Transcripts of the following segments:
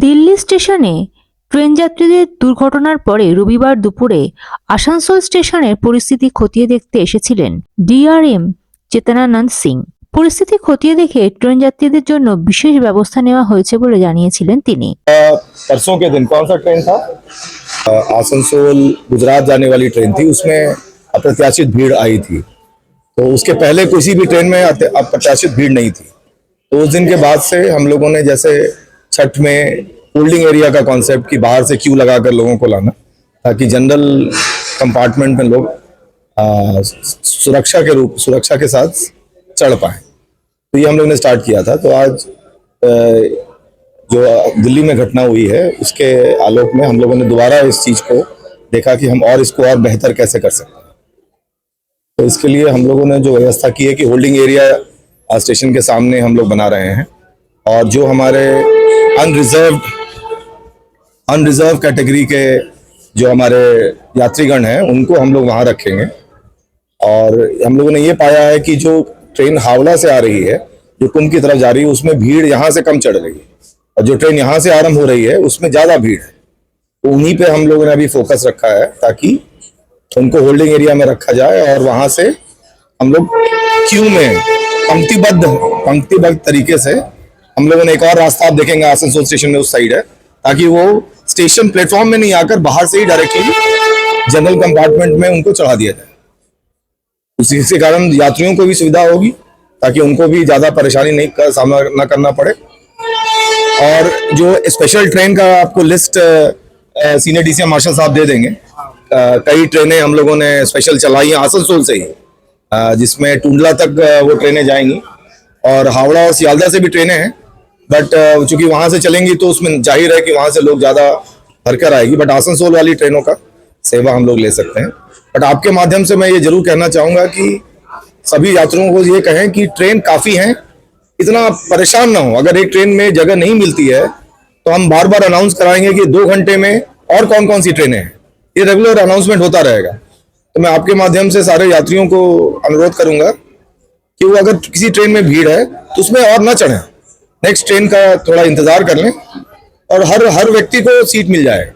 দিল্লি স্টেশনে ট্রেন যাত্রীদের দুর্ঘটনার পরে রবিবার দুপুরে আসানসোল স্টেশনের পরিস্থিতি খতিয়ে দেখতে এসেছিলেন ডিআরএম চেতনানন্দ সিং পরিস্থিতি খতিয়ে দেখে ট্রেন যাত্রীদের জন্য বিশেষ ব্যবস্থা নেওয়া হয়েছে বলে জানিয়েছিলেন তিনি परसों के दिन कौन सा ट्रेन था अ, आसनसोल गुजरात जाने वाली ट्रेन थी उसमें अप्रत्याशित भीड़ आई थी तो उसके पहले किसी भी ट्रेन में अत- अप्रत्याशित भीड़ नहीं थी तो उस दिन के बाद से हम लोगों ने जैसे छठ में होल्डिंग एरिया का कॉन्सेप्ट कि बाहर से क्यू लगाकर लोगों को लाना ताकि जनरल कंपार्टमेंट में लोग अ, सुरक्षा के रूप सुरक्षा के साथ चढ़ पाए। तो ये हम लोग ने स्टार्ट किया था। तो आज जो दिल्ली में घटना हुई है उसके आलोक में हम लोगों ने दोबारा इस चीज़ को देखा कि हम और इसको और बेहतर कैसे कर सकते हैं। तो इसके लिए हम लोगों ने जो व्यवस्था की है कि होल्डिंग एरिया स्टेशन के सामने हम लोग बना रहे हैं। और जो हमारे अनरिजर्व अनरिजर्व कैटेगरी के जो हमारे यात्रीगण हैं, उनको हम लोग वहाँ रखेंगे। और हम लोगों ने ये पाया है कि जो ट्रेन हावड़ा से आ रही है, जो कुंभ की तरफ़ जा रही है, उसमें भीड़ यहाँ से कम चढ़ रही है। और जो ट्रेन यहाँ से आरंभ हो रही है, उसमें ज़्यादा भीड़ है। तो उन्हीं पे हम लोगों ने अभी फोकस रखा है, ताकि उनको होल्डिंग एरिया में रखा जाए और वहाँ से हम लोग क्यू में पंक्तिबद्ध पंक्तिबद्ध तरीके से हम लोगों ने एक और रास्ता आप देखेंगे आसनसोल स्टेशन में उस साइड है, ताकि वो स्टेशन प्लेटफॉर्म में नहीं आकर बाहर से ही डायरेक्टली जनरल कंपार्टमेंट में उनको चढ़ा दिया जाए। उसी के कारण यात्रियों को भी सुविधा होगी, ताकि उनको भी ज़्यादा परेशानी नहीं का सामना न करना पड़े। और जो स्पेशल ट्रेन का आपको लिस्ट सीनियर डीसीएम मार्शल साहब दे देंगे। कई ट्रेनें हम लोगों ने स्पेशल चलाई हैं आसनसोल से ही। जिसमें टुंडला तक वो ट्रेनें जाएँगी। और हावड़ा और सियालदा से भी ट्रेनें हैं। बट चूँकि वहाँ से चलेंगी तो उसमें ज़ाहिर है कि वहाँ से लोग ज़्यादा भरकर आएगी। बट आसनसोल वाली ट्रेनों का सेवा हम लोग ले सकते हैं। बट आपके माध्यम से मैं ये ज़रूर कहना चाहूँगा कि सभी यात्रियों को ये कहें कि ट्रेन काफ़ी हैं, इतना परेशान ना हो। अगर एक ट्रेन में जगह नहीं मिलती है तो हम बार बार अनाउंस कराएँगे कि दो घंटे में और कौन कौन सी ट्रेनें हैं। ये रेगुलर अनाउंसमेंट होता रहेगा। तो मैं आपके माध्यम से सारे यात्रियों को अनुरोध करूँगा कि वो अगर किसी ट्रेन में भीड़ है तो उसमें और ना चढ़ें। नेक्स्ट ट्रेन का थोड़ा इंतजार कर लें और हर हर व्यक्ति को सीट मिल जाए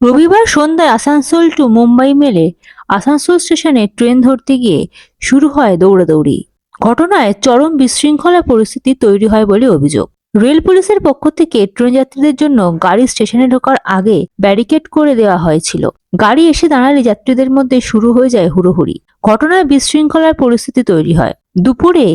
রবিবার সন্ধ্যায় আসানসোল টু মুম্বাই মেলে আসানসোল স্টেশনে ট্রেন ধরতে গিয়ে শুরু হয় দৌড়াদৌড়ি ঘটনায় চরম বিশৃঙ্খলা পরিস্থিতি তৈরি হয় বলে অভিযোগ রেল পুলিশের পক্ষ থেকে ট্রেন যাত্রীদের জন্য গাড়ি স্টেশনে ঢোকার আগে ব্যারিকেড করে দেওয়া হয়েছিল গাড়ি এসে দাঁড়ালে যাত্রীদের মধ্যে শুরু হয়ে যায় হুড়োহুড়ি ঘটনায় বিশৃঙ্খলার পরিস্থিতি তৈরি হয় দুপুরে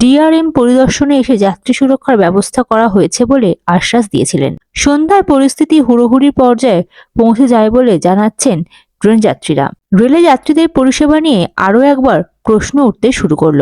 ডিআরএম পরিদর্শনে এসে যাত্রী সুরক্ষার ব্যবস্থা করা হয়েছে বলে আশ্বাস দিয়েছিলেন। সন্ধ্যায় পরিস্থিতি হুড়োহুড়ির পর্যায়ে পৌঁছে যায় বলে জানাচ্ছেন ট্রেন যাত্রীরা। রেলে যাত্রীদের পরিষেবা নিয়ে আরও একবার প্রশ্ন উঠতে শুরু করল।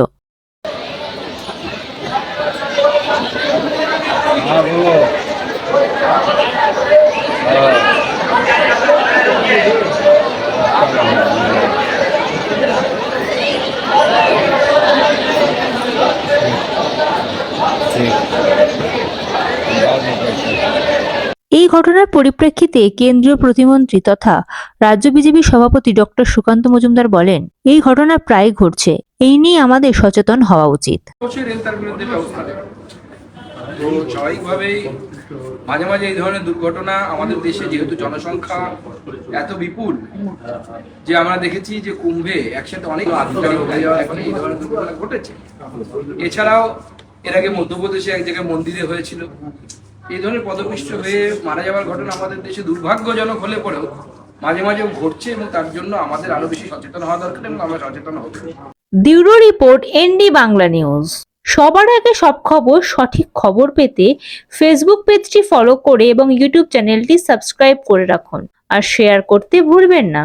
এই ঘটনার পরিপ্রেক্ষিতে কেন্দ্রীয় প্রতিমন্ত্রী তথা রাজ্য বিজেপি সভাপতি ডক্টর সুকান্ত মজুমদার বলেন, এই ঘটনা প্রায় ঘটছে। এই নিয়ে আমাদের সচেতন হওয়া উচিত। তো স্বাভাবিকভাবেই মাঝে মাঝে এই ধরনের দুর্ঘটনা আমাদের দেশে যেহেতু জনসংখ্যা এত বিপুল, যে আমরা দেখেছি যে কুম্ভে একসাথে অনেক ঘটেছে। এছাড়াও এর আগে মধ্যপ্রদেশে এক জায়গায় মন্দিরে হয়েছিল। এই ধরনের পদপিষ্ট হয়ে মারা যাওয়ার ঘটনা আমাদের দেশে দুর্ভাগ্যজনক হলে পরেও মাঝে মাঝে ঘটছে এবং তার জন্য আমাদের আরও বেশি সচেতন হওয়া দরকার এবং আমরা সচেতন হবে। Bureau report ND Bangla news. সবার আগে সব খবর, সঠিক খবর পেতে ফেসবুক পেজটি ফলো করে এবং ইউটিউব চ্যানেলটি সাবস্ক্রাইব করে রাখুন। আর শেয়ার করতে ভুলবেন না।